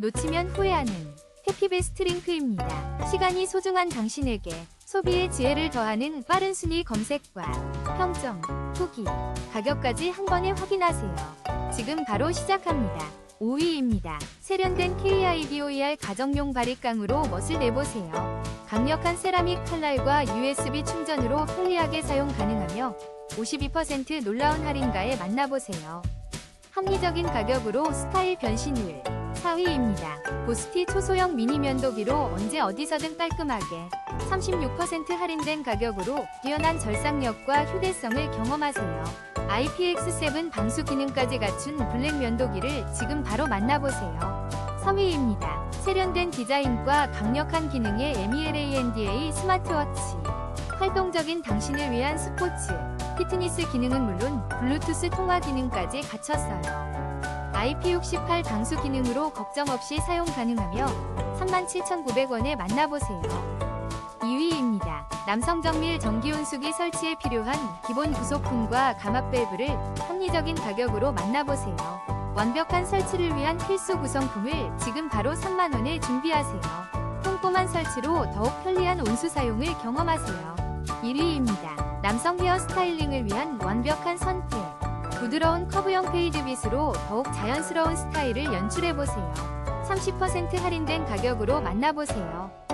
놓치면 후회하는 해피베스트 링크입니다. 시간이 소중한 당신에게 소비의 지혜를 더하는 빠른 순위 검색과 평점, 후기, 가격까지 한 번에 확인하세요. 지금 바로 시작합니다. 5위입니다. 세련된 KIDOER 가정용 바리깡으로 멋을 내보세요. 강력한 세라믹 칼날과 USB 충전으로 편리하게 사용 가능하며 52% 놀라운 할인가에 만나보세요. 합리적인 가격으로 스타일 변신율 4위입니다. 보스티 초소형 미니 면도기로 언제 어디서든 깔끔하게 36% 할인된 가격으로 뛰어난 절삭력과 휴대성을 경험하세요. IPX7 방수 기능까지 갖춘 블랙 면도기를 지금 바로 만나보세요. 3위입니다. 세련된 디자인과 강력한 기능의 MELANDA 스마트워치. 활동적인 당신을 위한 스포츠, 피트니스 기능은 물론 블루투스 통화 기능까지 갖췄어요. IP68 방수 기능으로 걱정 없이 사용 가능하며 37,900원에 만나보세요. 2위입니다. 남성 정밀 전기 온수기 설치에 필요한 기본 부속품과 감압 밸브를 합리적인 가격으로 만나보세요. 완벽한 설치를 위한 필수 구성품을 지금 바로 3만원에 준비하세요. 꼼꼼한 설치로 더욱 편리한 온수 사용을 경험하세요. 1위입니다. 남성 헤어 스타일링을 위한 완벽한 선택. 부드러운 커브형 페이드 빗으로 더욱 자연스러운 스타일을 연출해보세요. 30% 할인된 가격으로 만나보세요.